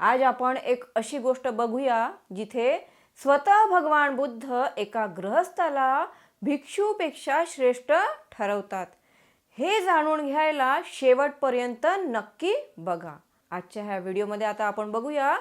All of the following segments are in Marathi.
आज आपण एक अशी गोष्ट बघूया जिथे स्वतः भगवान बुद्ध एका गृहस्थाला भिक्षूपेक्षा श्रेष्ठ ठरवतात. हे जाणून घ्यायला शेवटपर्यंत नक्की बघा. आजच्या ह्या व्हिडिओमध्ये आता आपण बघूया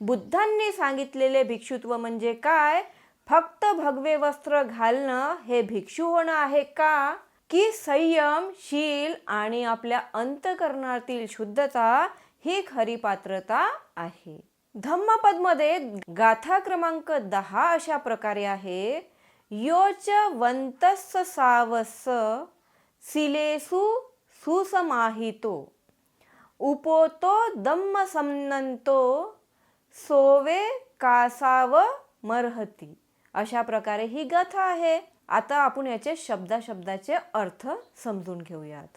बुद्धांनी सांगितलेले भिक्षुत्व म्हणजे काय? फक्त भगवे वस्त्र घालणं हे भिक्षू होणं आहे का? की संयम शील आणि आपल्या अंतकरणातील शुद्धता ही खरी पात्रता आहे. धम्मपदमध्ये गाथा क्रमांक दहा अशा प्रकारे आहे. योच वंतस सावस सिलेसु सुसमाहितो. उपोतो दम्म समनंतो सोवे कासाव मरहती. अशा प्रकारे ही गाथा आहे. आता आपण याचे शब्दा शब्दाचे अर्थ समजून घेऊयात.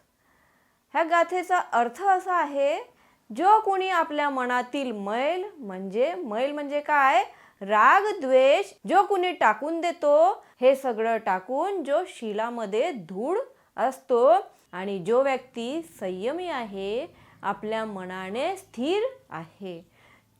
ह्या गाथेचा अर्थ असा आहे जो कोणी आपल्या मनातील मैल म्हणजे मैल म्हणजे काय? राग द्वेष जो कुणी टाकून देतो हे सगळं टाकून जो शिलामध्ये धूळ असतो आणि जो व्यक्ती संयमी आहे आपल्या मनाने स्थिर आहे.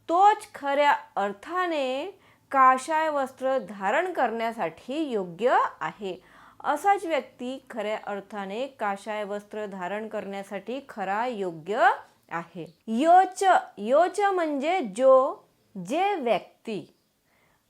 तोच खऱ्या अर्थाने काशाय वस्त्र धारण करण्यासाठी योग्य आहे. असाच व्यक्ती खऱ्या अर्थाने काशाय वस्त्र धारण करण्यासाठी खरा योग्य आहे. योच योच म्हणजे जो जे व्यक्ती.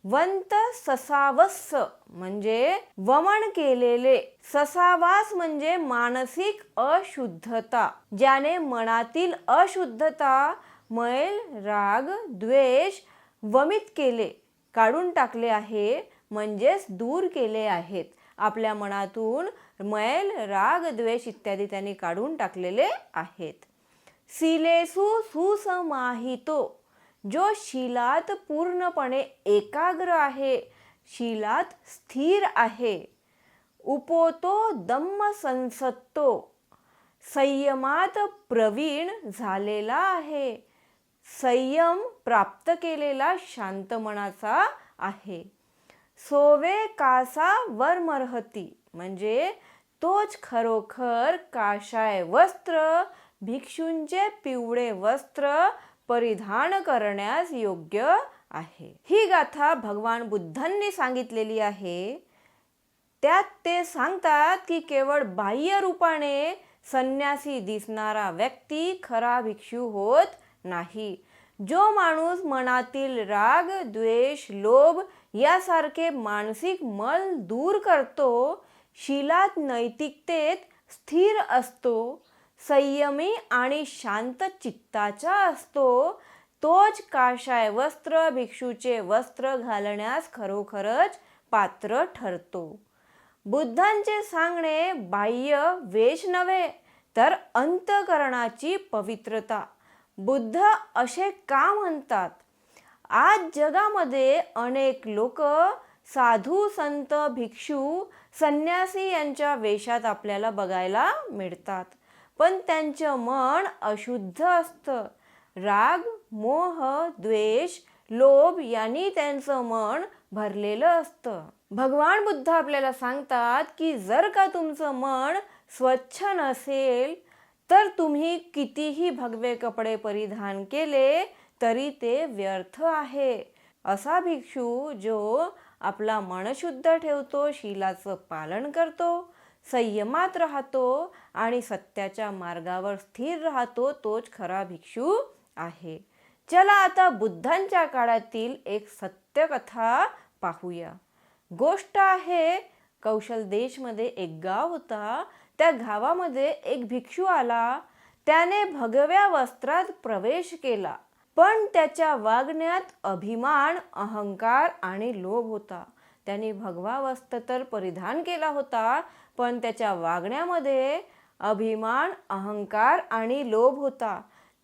वंत ससावस म्हणजे वमन केलेले. ससावास म्हणजे मानसिक अशुद्धता. ज्याने मनातील अशुद्धता मैल राग द्वेष वमित केले काढून टाकले आहे म्हणजेच दूर केले आहेत. आपल्या मनातून मैल राग द्वेष इत्यादी त्यांनी काढून टाकलेले आहेत. शिलेसु सुसमाहितो जो शिलात पूर्णपणे एकाग्र आहे शिलात स्थिर आहे. उपोतो दम्म संसत्तो संयमात प्रवीण झालेला आहे. संयम प्राप्त केलेला शांत मनाचा आहे. सोवे कासा वरमर्हती म्हणजे तोच खरोखर काशाय वस्त्र भिक्षूंचे पिवळे वस्त्र परिधान करण्यास योग्य आहे. ही गाथा भगवान बुद्धांनी सांगितलेली आहे. त्यात ते सांगतात की केवळ बाह्य रूपाने संन्यासी दिसणारा व्यक्ती खरा भिक्षू होत नाही. जो माणूस मनातील राग द्वेष लोभ यासारखे मानसिक मल दूर करतो शिलात नैतिकतेत स्थिर असतो संयमी आणि शांत चित्ताचा असतो. तोच काशाय वस्त्र भिक्षूचे वस्त्र घालण्यास खरोखरच पात्र ठरतो. बुद्धांचे सांगणे बाह्य वेश नव्हे तर अंतकरणाची पवित्रता. बुद्ध असे का म्हणतात? आज जगामध्ये अनेक लोक साधू संत भिक्षू संन्यासी यांच्या वेशात आपल्याला बघायला मिळतात. पण त्यांचं मन अशुद्ध असतं. राग मोह द्वेष लोभ यांनी त्यांचं मन भरलेलं असतं. भगवान बुद्ध आपल्याला सांगतात की जर का तुमचं मन स्वच्छ नसेल तर तुम्ही कितीही भगवे कपडे परिधान केले तरी ते व्यर्थ आहे. असा भिक्षू जो आपला मन शुद्ध ठेवतो शिलाचं पालन करतो संयमात राहतो आणि सत्याच्या मार्गावर स्थिर राहतो तोच खरा भिक्षू आहे. चला आता बुद्धांच्या काळातील एक सत्यकथा पाहूया. गोष्ट आहे कौशल देशमध्ये एक गाव होता. त्या गावामध्ये एक भिक्षू आला. त्याने भगव्या वस्त्रात प्रवेश केला. पण त्याच्या वागण्यात अभिमान अहंकार आणि लोभ होता. त्याने भगवा वस्त्र तर परिधान केला होता पण त्याच्या वागण्यामध्ये अभिमान अहंकार आणि लोभ होता.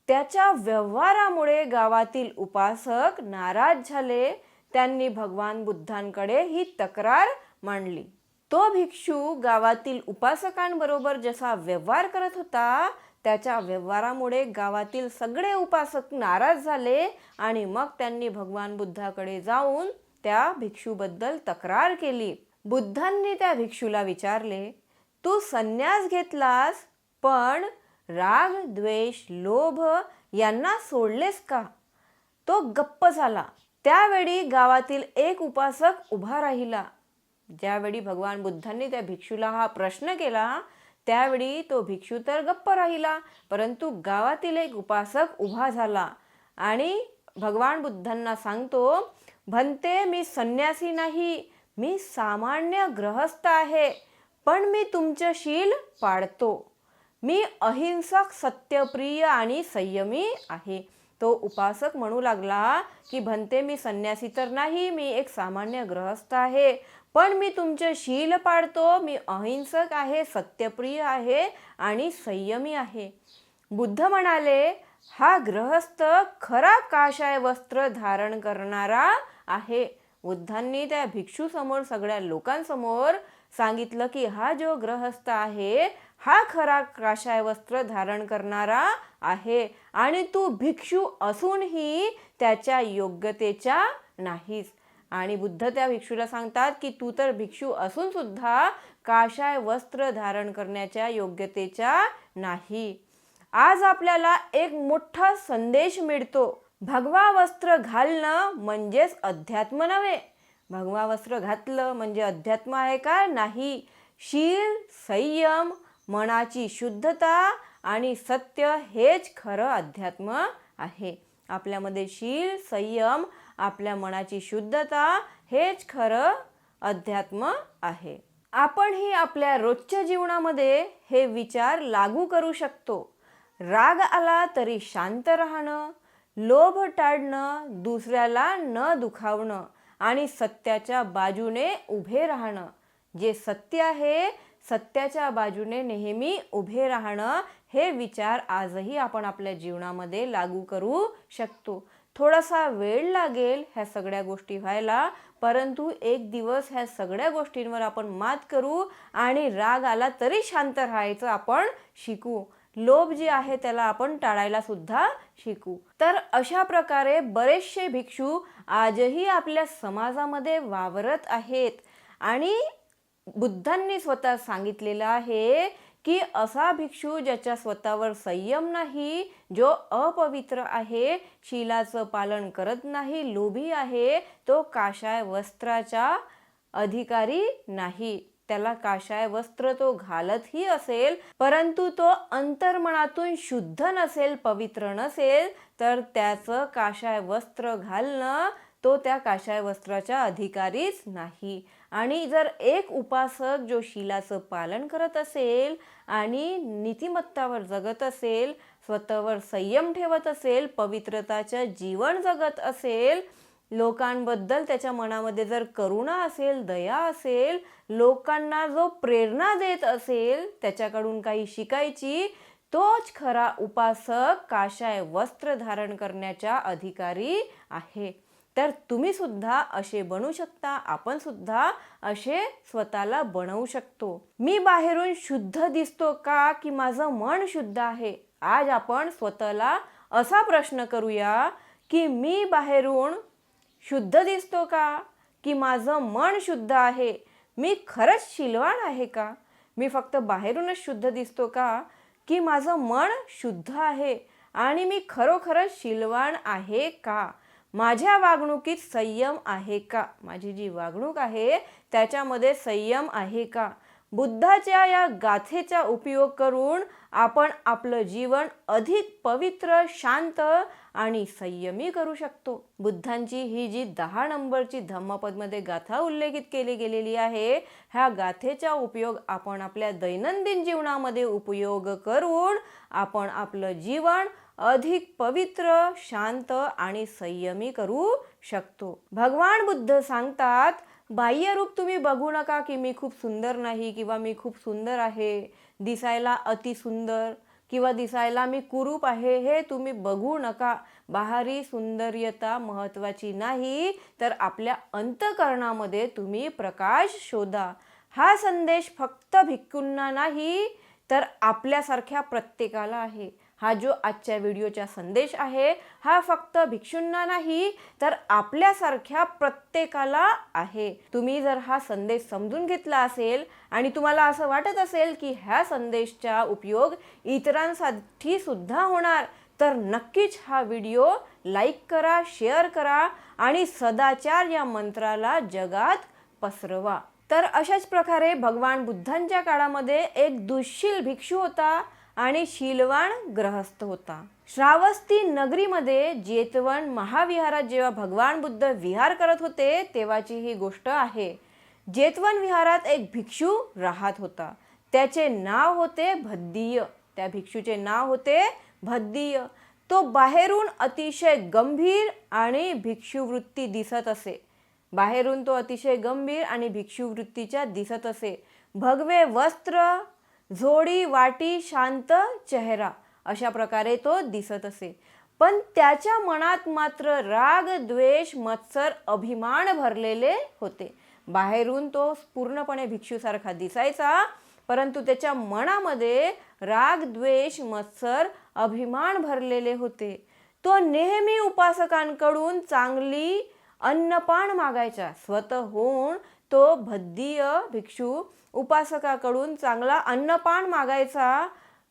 त्याच्या व्यवहारामुळे गावातील उपासक नाराज झाले. त्यांनी भगवान बुद्धांकडे ही तक्रार मांडली. तो भिक्षू गावातील उपासकांबरोबर जसा व्यवहार करत होता त्याच्या व्यवहारामुळे गावातील सगळे उपासक नाराज झाले आणि मग त्यांनी भगवान बुद्धाकडे जाऊन त्या भिक्षूबद्दल तक्रार केली. बुद्धांनी त्या भिक्षूला विचारले तू संन्यास घेतलास पण राग द्वेष लोभ यांना सोडलेस का? तो गप्प झाला. त्यावेळी गावातील एक उपासक उभा राहिला. ज्यावेळी भगवान बुद्धांनी त्या भिक्षूला हा प्रश्न केला त्यावेळी तो भिक्षू तर गप्प राहिला परंतु गावातील एक उपासक उभा झाला आणि भगवान बुद्धांना सांगतो भंते मी संन्यासी नाही मी सामान्य ग्रहस्थ आहे. पण मी तुमचं शील पाळतो मी अहिंसक सत्यप्रिय आणि संयमी आहे. तो उपासक म्हणू लागला की भंते मी संन्यासी तर नाही मी एक सामान्य ग्रहस्थ आहे. पण मी तुमचे शील पाळतो मी अहिंसक आहे सत्यप्रिय आहे आणि संयमी आहे. बुद्ध म्हणाले हा ग्रहस्थ खरा काशाय वस्त्र धारण करणारा आहे. बुद्धांनी त्या भिक्षूसमोर सगळ्या लोकांसमोर सांगितलं की हा जो ग्रहस्थ आहे हा खरा काशाय वस्त्र धारण करणारा आहे आणि तू भिक्षू असूनही त्याच्या योग्यतेच्या नाहीस. आणि बुद्ध त्या भिक्षूला सांगतात की तू तर भिक्षू असून सुद्धा काशाय वस्त्र धारण करण्याच्या योग्यतेच्या नाही. आज आपल्याला एक मोठा संदेश मिळतो. भगवा वस्त्र घालणं म्हणजेच अध्यात्म नव्हे भगवा वस्त्र घातलं म्हणजे अध्यात्म आहे का? नाही. शील संयम मनाची शुद्धता आणि सत्य हेच खरं अध्यात्म आहे. आपल्यामध्ये शील संयम आपल्या मनाची शुद्धता हेच खरं अध्यात्म आहे. आपणही आपल्या रोजच्या जीवनामध्ये हे विचार लागू करू शकतो. राग आला तरी शांत राहणं लोभ टाळणं दुसऱ्याला न दुखावणं आणि सत्याच्या बाजूने उभे राहणं. जे सत्य आहे सत्याच्या बाजूने नेहमी उभे राहणं हे विचार आजही आपण आपल्या जीवनामध्ये लागू करू शकतो. थोडासा वेळ लागेल ह्या सगळ्या गोष्टी व्हायला परंतु एक दिवस ह्या सगळ्या गोष्टींवर आपण मात करू आणि राग आला तरी शांत राहायचं आपण शिकू. लोभ जे आहे त्याला आपण टाळायला सुद्धा शिकू. तर अशा प्रकारे बरेचसे भिक्षू आजही आपल्या समाजामध्ये वावरत आहेत. आणि बुद्धांनी स्वतः सांगितलेलं आहे की असा भिक्षू ज्याच्या स्वतःवर संयम नाही जो अपवित्र आहे शिलाचं पालन करत नाही लोभी आहे तो काशाय वस्त्राचा अधिकारी नाही. त्याला काशाय वस्त्र तो घालतही असेल परंतु तो अंतर्मनातून शुद्ध नसेल पवित्र नसेल तर त्याचं काशाय वस्त्र घालणं तो त्या काशाय वस्त्राच्या अधिकारीच नाही. आणि जर एक उपासक जो शिलाचं पालन करत असेल आणि नीतिमत्तावर जगत असेल स्वतःवर संयम ठेवत असेल पवित्रताचं जीवन जगत असेल लोकांबद्दल त्याच्या मनामध्ये जर करुणा असेल दया असेल लोकांना जो प्रेरणा देत असेल त्याच्याकडून काही शिकायची तोच खरा उपासक काशाय वस्त्र धारण करण्याच्या अधिकारी आहे. तर तुम्ही सुद्धा असे बनू शकता आपण सुद्धा असे स्वतःला बनवू शकतो. मी बाहेरून शुद्ध दिसतो का की माझं मन शुद्ध आहे? आज आपण स्वतःला असा प्रश्न करूया की मी बाहेरून शुद्ध दिसतो का? की माझं मन शुद्ध आहे? मी खरंच शिलवाण आहे का? मी फक्त बाहेरूनच शुद्ध दिसतो का? की माझं मन शुद्ध आहे आणि मी खरोखरच शिलवाण आहे का? माझ्या वागणुकीत संयम आहे का? माझी जी वागणूक आहे त्याच्यामध्ये संयम आहे का? बुद्धाच्या या गाथेचा उपयोग करून आपण आपलं जीवन अधिक पवित्र शांत आणि संयमी करू शकतो. बुद्धांची ही जी दहा नंबरची धम्मपदमध्ये गाथा उल्लेखित केली गेलेली आहे ह्या गाथेचा उपयोग आपण आपल्या दैनंदिन जीवनामध्ये उपयोग करून आपण आपलं जीवन अधिक पवित्र शांत आणि संयमी करू शकतो. भगवान बुद्ध सांगतात बाह्यरूप तुम्ही बघू नका की मी खूप सुंदर नाही किंवा मी खूप सुंदर आहे दिसायला अति सुंदर किंवा दिसायला मी कुरूप आहे हे तुम्ही बघू नका. बाहेरी सुंदर्यता महत्त्वाची नाही तर आपल्या अंतकरणामध्ये तुम्ही प्रकाश शोधा. हा संदेश फक्त भिक्कूंना नाही तर आपल्यासारख्या प्रत्येकाला आहे. हा जो आजच्या व्हिडिओचा संदेश आहे हा फक्त भिक्षूंना नाही तर आपल्यासारख्या प्रत्येकाला आहे. तुम्ही जर हा संदेश समजून घेतला असेल आणि तुम्हाला असं वाटत असेल की ह्या संदेशचा उपयोग इतरांसाठी सुद्धा होणार तर नक्कीच हा व्हिडिओ लाईक करा शेअर करा आणि सदाचार या मंत्राला जगात पसरवा. तर अशाच प्रकारे भगवान बुद्धांच्या काळामध्ये एक दुःशील भिक्षू होता. आणि शीलवान ग्रहस्थ होता. श्रावस्ती नगरीमध्ये जेतवन महाविहारात जेव्हा भगवान बुद्ध विहार करत होते तेव्हाची ही गोष्ट आहे. जेतवन विहारात एक भिक्षू राहत होता. त्याचे नाव होते भद्दीय. त्या भिक्षूचे नाव होते भद्दीय. तो बाहेरून अतिशय गंभीर आणि भिक्षुवृत्ती दिसत असे. बाहेरून तो अतिशय गंभीर आणि भिक्षुवृत्तीच्या दिसत असे. भगवे वस्त्र झोडी वाटी शांत चेहरा अशा प्रकारे तो दिसत असे. पण त्याच्या मनात मात्र राग द्वेष मत्सर अभिमान भरलेले होते. बाहेरून तो पूर्णपणे भिक्षूसारखा दिसायचा परंतु त्याच्या मनामध्ये राग द्वेष मत्सर अभिमान भरलेले होते. तो नेहमी उपासकांकडून चांगली अन्नपान मागायचा. स्वतःहून तो भद्दीय भिक्षू उपासकाकडून चांगला अन्नपान मागायचा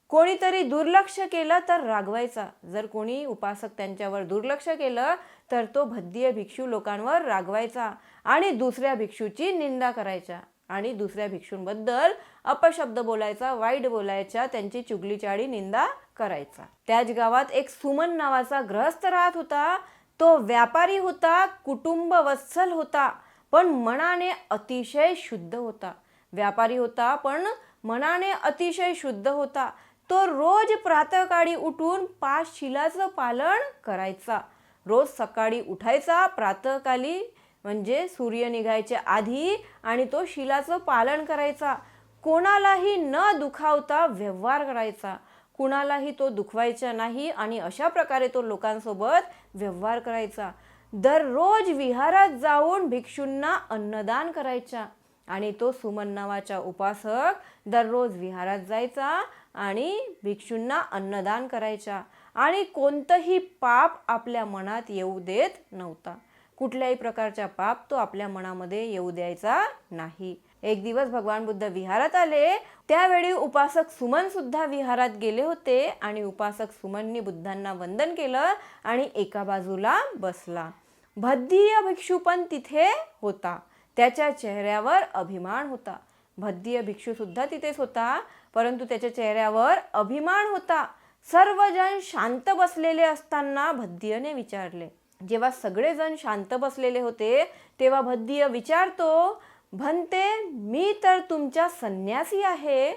कोणीतरी दुर्लक्ष केलं तर रागवायचा. जर कोणी उपासक त्यांच्यावर दुर्लक्ष केलं तर तो भद्दीय भिक्षू लोकांवर रागवायचा आणि दुसऱ्या भिक्षूची निंदा करायचा. आणि दुसऱ्या भिक्षूंबद्दल अपशब्द बोलायचा वाईट बोलायचा त्यांची चुगलीचाळी निंदा करायचा. त्याच गावात एक सुमन नावाचा ग्रहस्थ राहत होता. तो व्यापारी होता कुटुंब वत्सल होता पण मनाने अतिशय शुद्ध होता. व्यापारी होता पण मनाने अतिशय शुद्ध होता. तो रोज प्रातःकाळी उठून पाच शिलाचं पालन करायचा. रोज सकाळी उठायचा प्रातःकाली म्हणजे सूर्य निघायच्या आधी आणि तो शिलाचं पालन करायचा. कोणालाही न दुखावता व्यवहार करायचा. कुणालाही तो दुखवायचा नाही आणि अशा प्रकारे तो लोकांसोबत व्यवहार करायचा. दररोज विहारात जाऊन भिक्षूंना अन्नदान करायचा. आणि तो सुमन नावाचा उपासक दररोज विहारात जायचा आणि भिक्षूंना अन्नदान करायचा. आणि कोणतंही पाप आपल्या मनात येऊ देत नव्हता. कुठल्याही प्रकारचा पाप तो आपल्या मनामध्ये येऊ द्यायचा नाही. एक दिवस भगवान बुद्ध विहारात आले. त्यावेळी उपासक सुमन सुद्धा विहारात गेले होते आणि उपासक सुमननी बुद्धांना वंदन केलं आणि एका बाजूला बसला. भद्दीय भिक्षू पण तिथे होता. त्याच्या चेहऱ्यावर अभिमान होता. भद्दीय भिक्षू सुद्धा तिथेच होता परंतु त्याच्या चेहऱ्यावर अभिमान होता. सर्वजण शांत बसलेले असताना भद्दीयने विचारले. जेव्हा सगळेजण शांत बसलेले होते तेव्हा भद्दीय विचारतो भंते मी तर तुमच्या संन्यासी आहे.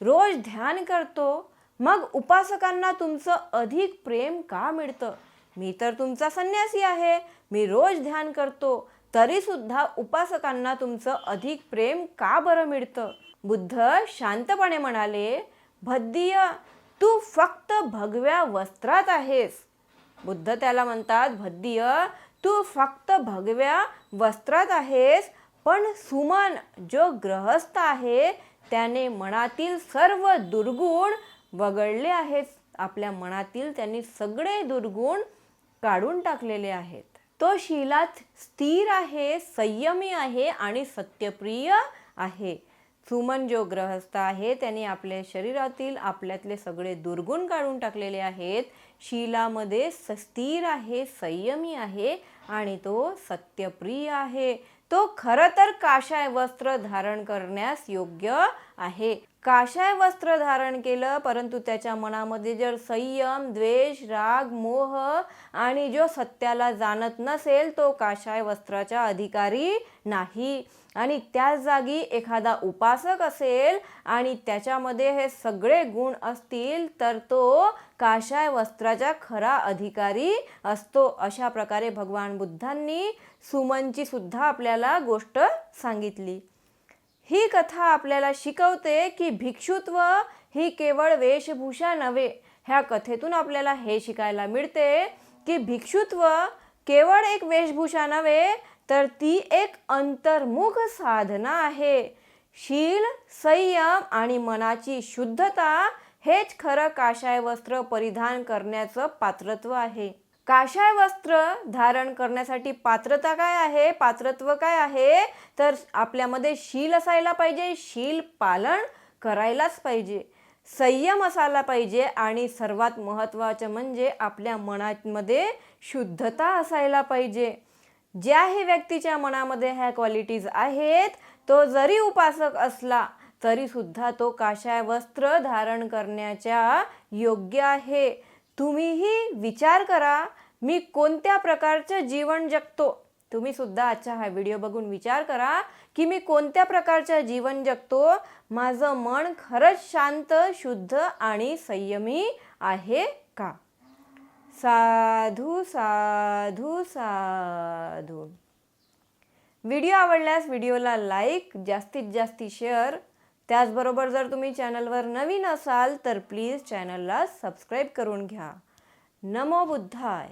रोज ध्यान करतो. मग उपासकांना तुमचं अधिक प्रेम का मिळतं? मी तर तुमचा संन्यासी आहे. मी रोज ध्यान करतो. तरीसुद्धा उपासकांना तुमचं अधिक प्रेम का बरं मिळतं? बुद्ध शांतपणे म्हणाले भद्दीय तू फक्त भगव्या वस्त्रात आहेस. बुद्ध त्याला म्हणतात भद्दीय तू फक्त भगव्या वस्त्रात आहेस पण सुमन जो ग्रहस्थ आहे त्याने मनातील सर्व दुर्गुण वगळले आहेत. आपल्या मनातील त्यांनी सगळे दुर्गुण काढून टाकलेले आहेत. तो शीलात स्थिर आहे संयमी आहे आणि सत्यप्रिय आहे. सुमन जो ग्रहस्थ आहे त्याने आपल्या शरीरातील आपल्यातले सगळे दुर्गुण काढून टाकलेले आहेत. शीलामध्ये स- स्थिर आहे संयमी आहे आणि तो सत्यप्रिय आहे. तो खरं तर काशाय वस्त्र धारण करण्यास योग्य आहे. काशाय वस्त्र धारण केलं परंतु त्याच्या मनामध्ये जर संयम द्वेष राग मोह आणि जो सत्याला जाणत नसेल तो काशाय वस्त्राचा अधिकारी नाही. आणि त्याच जागी एखादा उपासक असेल आणि त्याच्यामध्ये हे सगळे गुण असतील तर तो काशाय वस्त्राचा खरा अधिकारी असतो. अशा प्रकारे भगवान बुद्धांनी सुमनची सुद्धा आपल्याला गोष्ट सांगितली. ही कथा आपल्याला शिकवते की भिक्षुत्व ही केवळ वेशभूषा नव्हे ह्या कथेतून आपल्याला हे शिकायला मिळते की भिक्षुत्व केवळ एक वेशभूषा नव्हे तर ती एक अंतर्मुख साधना आहे. शील संयम आणि मनाची शुद्धता हेच खरं काशाय वस्त्र परिधान करण्याचं पात्रत्व आहे. काशाय वस्त्र धारण करण्यासाठी पात्रता काय आहे? पात्रत्व काय आहे? तर आपल्यामध्ये शील असायला पाहिजे. शील पालन करायलाच पाहिजे. संयम असायला पाहिजे आणि सर्वात महत्त्वाचं म्हणजे आपल्या मनामध्ये शुद्धता असायला पाहिजे. ज्याही व्यक्तीच्या मनामध्ये ह्या क्वालिटीज आहेत तो जरी उपासक असला तरीसुद्धा तो काशाय वस्त्र धारण करण्याच्या योग्य आहे. तुम्हीही विचार करा मी कोणत्या प्रकारचं जीवन जगतो? तुम्ही सुद्धा आजचा हा व्हिडिओ बघून विचार करा की मी कोणत्या प्रकारचं जीवन जगतो? माझं मन खरंच शांत शुद्ध आणि संयमी आहे का? साधू साधू साधू. व्हिडिओ आवडल्यास व्हिडिओला लाईक जास्तीत जास्ती शेअर त्याचबरोबर जर तुम्ही चॅनलवर नवीन असाल तर प्लीज चॅनलला सबस्क्राईब करून घ्या. नमो बुद्धाय.